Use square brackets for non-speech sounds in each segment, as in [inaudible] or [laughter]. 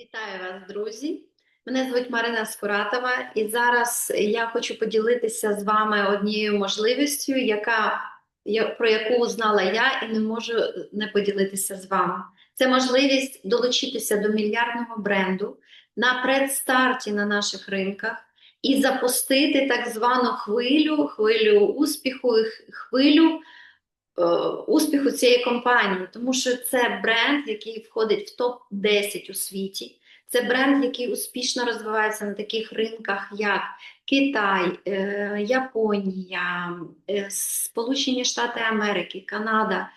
Вітаю вас, друзі! Мене звуть Марина Скуратова, і зараз я хочу поділитися з вами однією можливістю, яка, про яку знала я і не можу не поділитися з вами. Це можливість долучитися до мільярдного бренду на предстарті на наших ринках і запустити так звану хвилю, хвилю успіху, хвилю успіху цієї компанії, тому що це бренд, який входить в топ-10 у світі. Це бренд, який успішно розвивається на таких ринках, як Китай, е, Японія, е, Сполучені Штати Америки, Канада,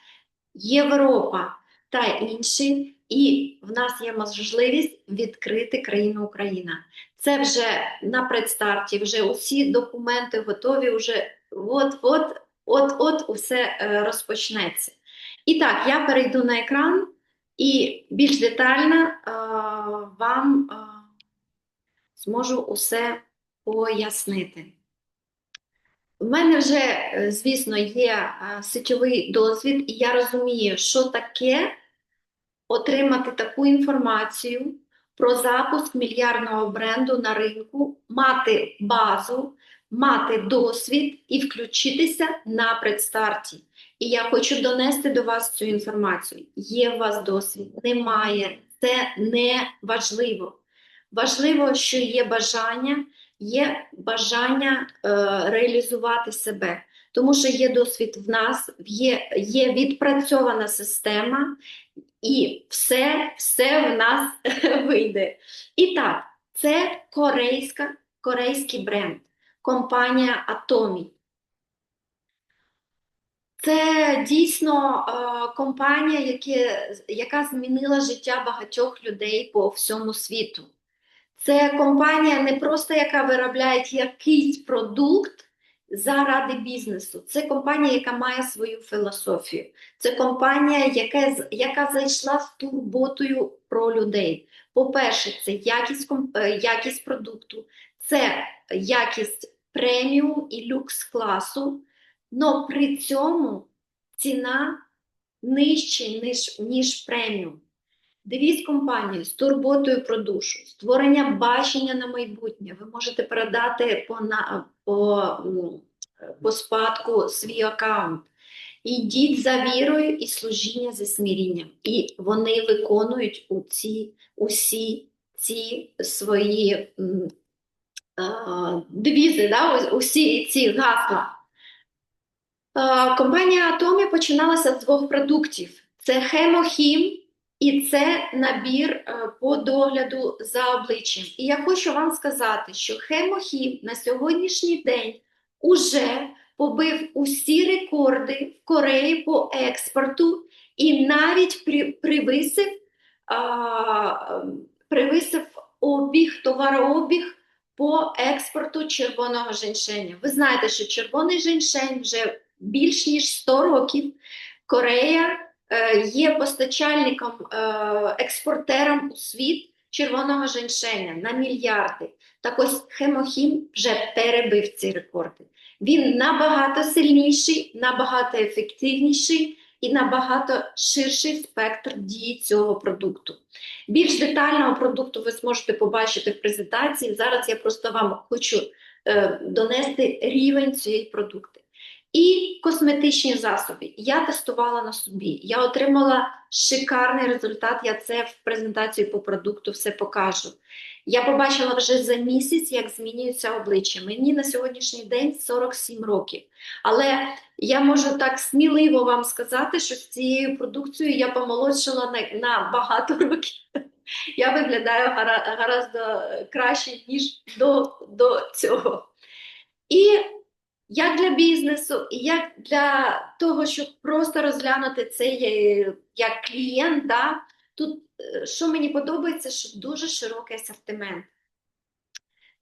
Європа та інші. І в нас є можливість відкрити країну Україна. Це вже на предстарті, вже усі документи готові, вже от-от, от-от усе е, розпочнеться. І так, я перейду на екран і більш детально е, вам е, зможу усе пояснити. У мене вже, звісно, є сетєвий досвід, і я розумію, що таке отримати таку інформацію про запуск мільярдного бренду на ринку, мати базу, мати досвід і включитися на предстарті. І я хочу донести до вас цю інформацію. Є у вас досвід, немає. Це не важливо. Важливо, що є бажання, є бажання е, реалізувати себе. Тому що є досвід в нас, є, є відпрацьована система, і все, все в нас [laughs] вийде. І так, це корейська, корейський бренд, компанія Atomy. Це дійсно е, компанія, яке, яка змінила життя багатьох людей по всьому світу. Це компанія не просто яка виробляє якийсь продукт заради бізнесу. Це компанія, яка має свою філософію. Це компанія, яка, яка зайшла з турботою про людей. По-перше, це якість, е, якість продукту, це якість преміум і люкс класу, але при цьому ціна нижче, ніж, ніж преміум. Девіз компанії з турботою про душу, створення бачення на майбутнє. Ви можете передати по, на, по, по спадку свій аккаунт. Ідіть за вірою і служіння зі смирінням. І вони виконують у ці, усі ці свої девізи, да? усі ці гасла. Е, Компанія Atomy починалася з двох продуктів: це хемохім і це набір е, по догляду за обличчям. І я хочу вам сказати, що хемохім на сьогоднішній день уже побив усі рекорди в Кореї по експорту і навіть при, привисив, а, привисив обіг, товарообіг по експорту червоного женьшеня. Ви знаєте, що червоний женьшень вже більш ніж 100 років Корея е, є постачальником, е, експортером у світ червоного женьшеня на мільярди. Так ось Хемохім вже перебив ці рекорди. Він набагато сильніший, набагато ефективніший і набагато ширший спектр дії цього продукту. Більш детального продукту ви зможете побачити в презентації. Зараз я просто вам хочу е, донести рівень цієї продукти. І косметичні засоби. Я тестувала на собі. Я отримала шикарний результат. Я це в презентації по продукту все покажу. Я побачила вже за місяць, як змінюється обличчя. Мені на сьогоднішній день 47 років. Але я можу так сміливо вам сказати, що з цією продукцією я помолодшила на, на багато [laughs] років. Я виглядаю гара, гаразд краще, ніж до, до цього. І як для бізнесу, і як для того, щоб просто розглянути це е, як клієнт, да, тут е, що мені подобається, що дуже широкий асортимент.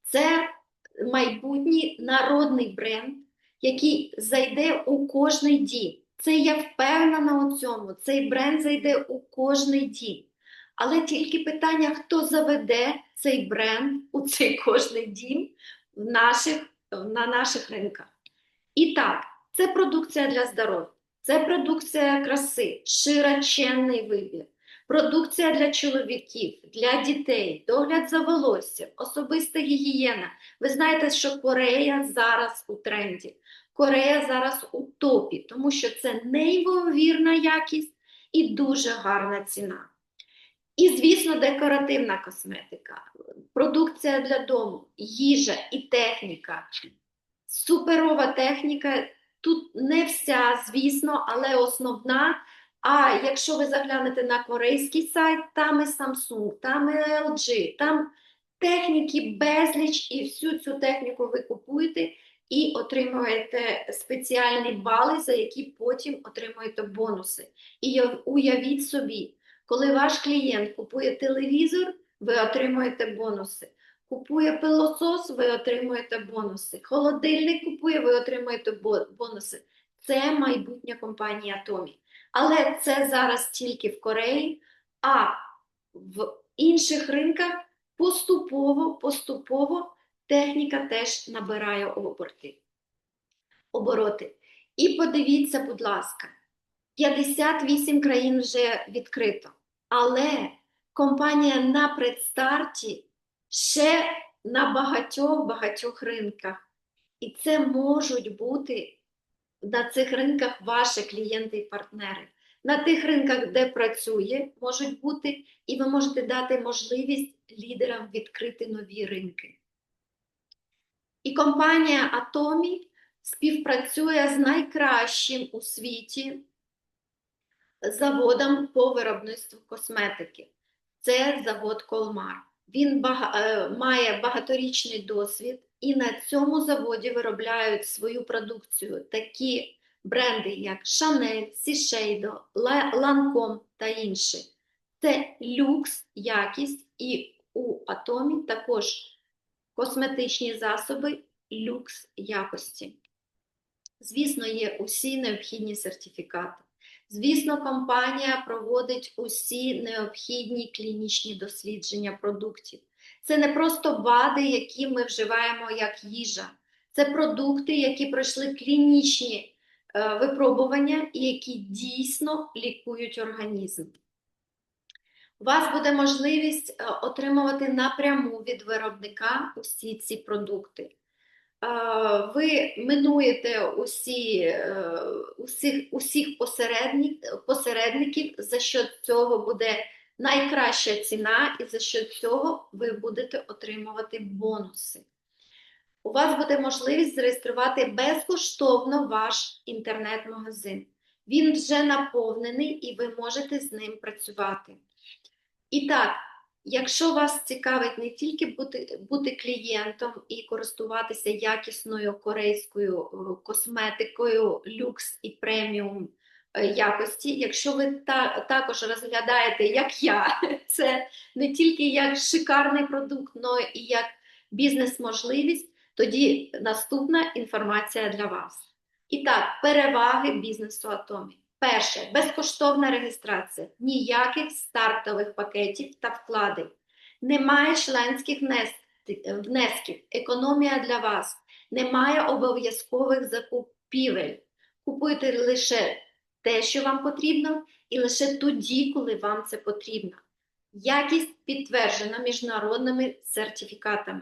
Це майбутній народний бренд, який зайде у кожний дім. Це я впевнена у цьому. Цей бренд зайде у кожний дім. Але тільки питання, хто заведе цей бренд у цей кожний дім в наших, на наших ринках. І так, це продукція для здоров'я, це продукція краси, широченний вибір. продукція для чоловіків, для дітей, догляд за волоссям, особиста гігієна. Ви знаєте, що Корея зараз у тренді. Корея зараз у топі, тому що це неймовірна якість і дуже гарна ціна. І, звісно, декоративна косметика, продукція для дому, їжа і техніка. Суперова техніка. Тут не вся, звісно, але основна. А якщо ви заглянете на корейський сайт, там і Samsung, там і LG, там техніки безліч, і всю цю техніку ви купуєте і отримуєте спеціальні бали, за які потім отримуєте бонуси. І уявіть собі, коли ваш клієнт купує телевізор, ви отримуєте бонуси. Купує пилосос, ви отримуєте бонуси. Холодильник купує, ви отримуєте бонуси. Це майбутня компанія Томі. Але це зараз тільки в Кореї, а в інших ринках поступово, поступово техніка теж набирає оберти. обороти. І подивіться, будь ласка, 58 країн вже відкрито, але компанія на предстарті ще на багатьох-багатьох ринках. І це можуть бути на цих ринках ваші клієнти і партнери. На тих ринках, де працює, можуть бути, і ви можете дати можливість лідерам відкрити нові ринки. І компанія Atomi співпрацює з найкращим у світі заводом по виробництву косметики. Це завод Колмар. Він е, має багаторічний досвід, і на цьому заводі виробляють свою продукцію такі бренди, як Chanel, Shiseido, La- Lancome та інші. Це люкс, якість, і у Атомі також косметичні засоби люкс якості. Звісно, є усі необхідні сертифікати. Звісно, компанія проводить усі необхідні клінічні дослідження продуктів. Це не просто БАДи, які ми вживаємо як їжа. Це продукти, які пройшли клінічні е, випробування і які дійсно лікують організм. У вас буде можливість е, отримувати напряму від виробника усі ці продукти. Е, Ви минуєте усі, е, усіх, усіх посередник, посередників, за що цього буде найкраща ціна, і за що цього ви будете отримувати бонуси. У вас буде можливість зареєструвати безкоштовно ваш інтернет-магазин. Він вже наповнений і ви можете з ним працювати. І так, якщо вас цікавить не тільки бути, бути клієнтом і користуватися якісною корейською е, косметикою люкс і преміум е, якості, якщо ви та, також розглядаєте, як я, [laughs] це не тільки як шикарний продукт, але і як бізнес-можливість, тоді наступна інформація для вас. І так, переваги бізнесу Атомі. Перше, безкоштовна реєстрація, ніяких стартових пакетів та вкладень. Немає членських внесків, економія для вас, немає обов'язкових закупівель. Купуйте лише те, що вам потрібно, і лише тоді, коли вам це потрібно. Якість підтверджена міжнародними сертифікатами.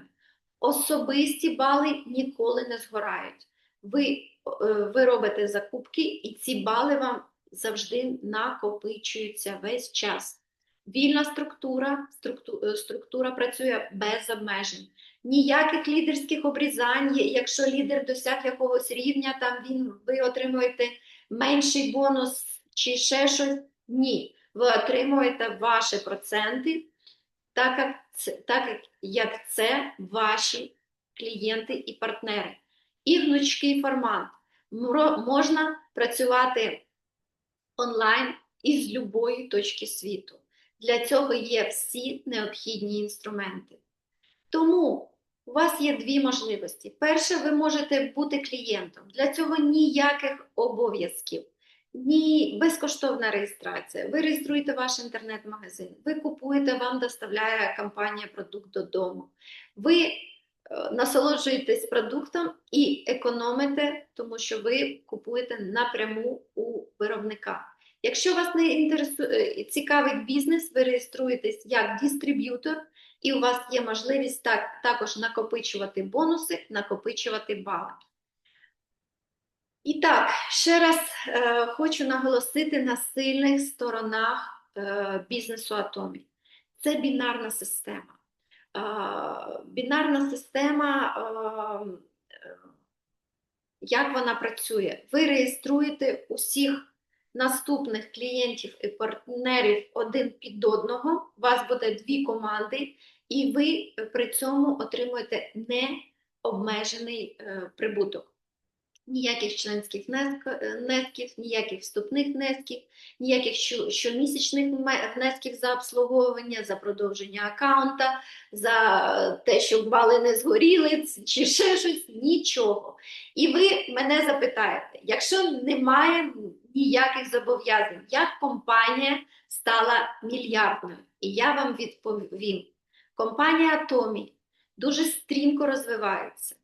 Особисті бали ніколи не згорають. Ви, е, ви робите закупки, і ці бали вам завжди накопичуються весь час. Вільна структура, структу- е, структура працює без обмежень. Ніяких лідерських обрізань. Якщо лідер досяг якогось рівня, там він, ви отримуєте менший бонус чи ще щось. Ні. Ви отримуєте ваші проценти, так як це, так як це ваші клієнти і партнери. І гнучкий формат. Можна працювати онлайн із будь-якої точки світу. Для цього є всі необхідні інструменти. Тому у вас є дві можливості. Перше, ви можете бути клієнтом. Для цього ніяких обов'язків, ні безкоштовна реєстрація. Ви реєструєте ваш інтернет-магазин, ви купуєте, вам доставляє компанія продукт додому. Ви е, насолоджуєтесь продуктом і економите, тому що ви купуєте напряму виробника. Якщо вас не інтересує цікавить бізнес, ви реєструєтесь як дистриб'ютор, і у вас є можливість так, також накопичувати бонуси, накопичувати бали. І так, ще раз е, хочу наголосити на сильних сторонах е, бізнесу Атомі. Це бінарна система. Е, бінарна система, е, е, як вона працює? Ви реєструєте усіх наступних клієнтів і партнерів один під одного, у вас буде дві команди, і ви при цьому отримуєте необмежений е, прибуток. Ніяких членських е, внесків, ніяких вступних внесків, ніяких щомісячних внесків за обслуговування, за продовження аккаунта, за те, щоб бали не згоріли, чи ще щось, нічого. І ви мене запитаєте, якщо немає ніяких зобов'язань, як компанія стала мільярдною? І я вам відповім: компанія Атомі дуже стрімко розвивається,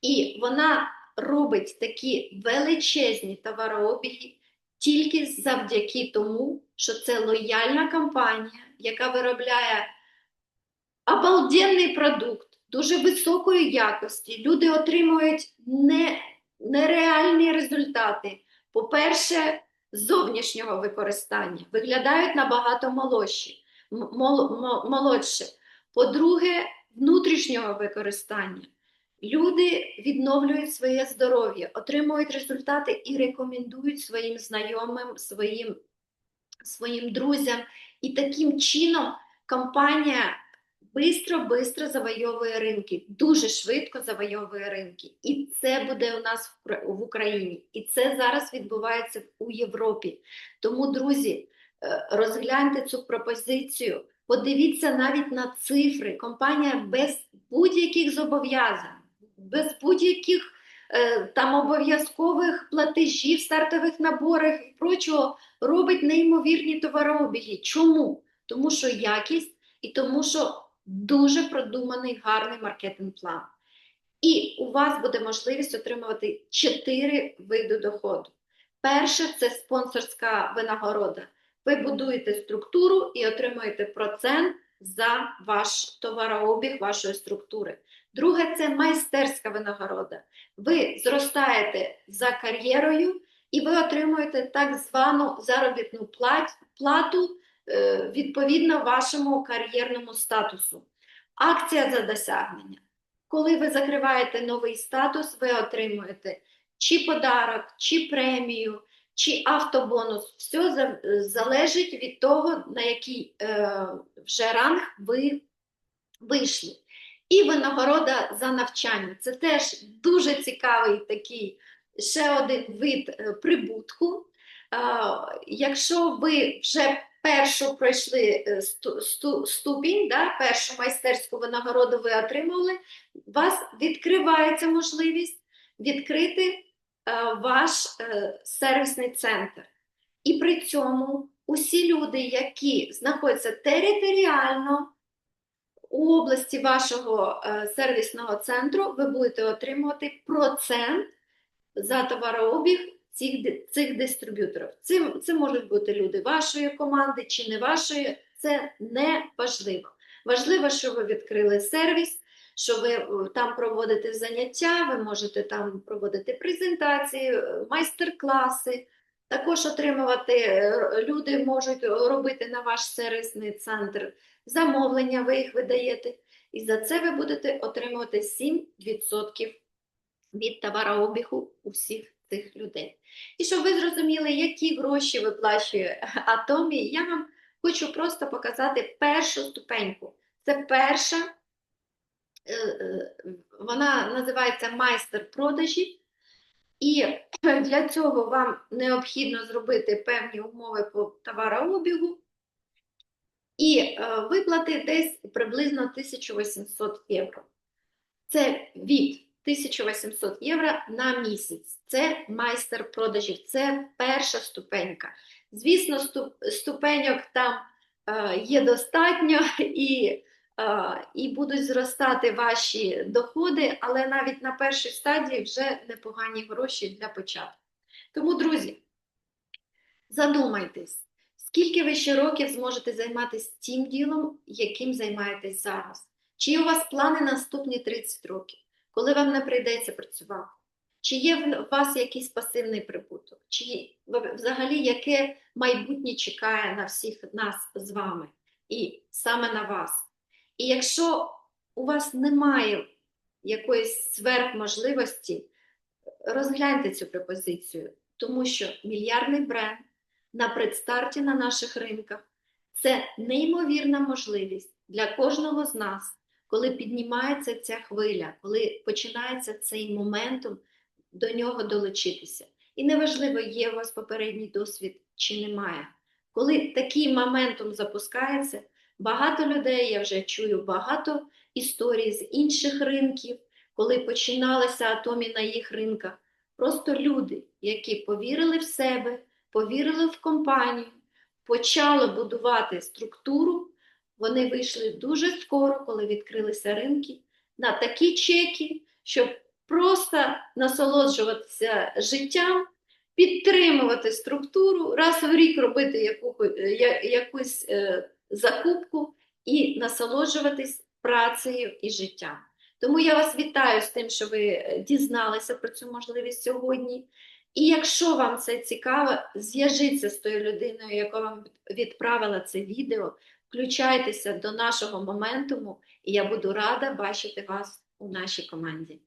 і вона робить такі величезні товарообіги тільки завдяки тому, що це лояльна компанія, яка виробляє обалденний продукт дуже високої якості. Люди отримують не, нереальні результати. По-перше, зовнішнього використання виглядають набагато молодші, молодше. По-друге, внутрішнього використання. Люди відновлюють своє здоров'я, отримують результати і рекомендують своїм знайомим, своїм, своїм друзям. І таким чином компанія бистро-бистро завойовує ринки, дуже швидко завойовує ринки. І це буде у нас в Кра- в Україні. І це зараз відбувається у Європі. Тому, друзі, е, розгляньте цю пропозицію, подивіться навіть на цифри. Компанія без будь-яких зобов'язань, без будь-яких е, там обов'язкових платежів, стартових наборів і прочого робить неймовірні товарообіги. Чому? Тому що якість і тому, що дуже продуманий гарний маркетинг-план. І у вас буде можливість отримувати чотири види доходу. Перше це спонсорська винагорода. Ви будуєте структуру і отримуєте процент за ваш товарообіг вашої структури. Друге це майстерська винагорода. Ви зростаєте за кар'єрою і ви отримуєте так звану заробітну плату е, відповідно вашому кар'єрному статусу. Акція за досягнення. Коли ви закриваєте новий статус, ви отримуєте чи подарок, чи премію, чи автобонус. Все залежить від того, на який е, вже ранг ви вийшли. І винагорода за навчання. Це теж дуже цікавий такий ще один вид е, прибутку. Якщо ви вже першу пройшли е, сту- сту- ступінь, да, першу майстерську винагороду ви отримали, у вас відкривається можливість відкрити е, ваш е, сервісний центр. І при цьому усі люди, які знаходяться територіально у області вашого сервісного центру, ви будете отримувати процент за товарообіг цих, цих дистриб'юторів. Це, це можуть бути люди вашої команди чи не вашої, це не важливо. Важливо, що ви відкрили сервіс, що ви е, там проводите заняття, ви можете там проводити презентації, е, майстер-класи. Також отримувати е, люди можуть робити на ваш сервісний центр замовлення, ви їх видаєте. І за це ви будете отримувати 7% від товарообігу усіх цих людей. І щоб ви зрозуміли, які гроші виплачує Атомі, я вам хочу просто показати першу ступеньку. Це перша, е, е, вона називається майстер продажів. І для цього вам необхідно зробити певні умови по товарообігу і е, виплати десь приблизно 1800 євро. Це від 1800 євро на місяць. Це майстер продажів, це перша ступенька. Звісно, ступеньок там е, є достатньо і, е, і будуть зростати ваші доходи, але навіть на першій стадії вже непогані гроші для початку. Тому, друзі, Задумайтесь, скільки ви ще років зможете займатися тим ділом, яким займаєтесь зараз? Чи у вас плани на наступні 30 років, коли вам не прийдеться працювати? Чи є в вас якийсь пасивний прибуток? Чи взагалі яке майбутнє чекає на всіх нас з вами і саме на вас? І якщо у вас немає якоїсь сверхможливості, розгляньте цю пропозицію, тому що мільярдний бренд на предстарті на наших ринках це неймовірна можливість для кожного з нас, коли піднімається ця хвиля, коли починається цей моментум до нього долучитися. І неважливо, є у вас попередній досвід чи немає. Коли такий моментум запускається, багато людей, я вже чую багато історій з інших ринків, коли починалися атомі на їх ринках. Просто люди, які повірили в себе, повірили в компанію, почали будувати структуру, вони вийшли дуже скоро, коли відкрилися ринки, на такі чеки, щоб просто насолоджуватися життям, підтримувати структуру, раз в рік робити яку, я- якусь е, закупку і насолоджуватись працею і життям. Тому я вас вітаю з тим, що ви е, дізналися про цю можливість сьогодні. І якщо вам це цікаво, зв'яжіться з тою людиною, яка вам відправила це відео, включайтеся до нашого моментуму, і я буду рада бачити вас у нашій команді.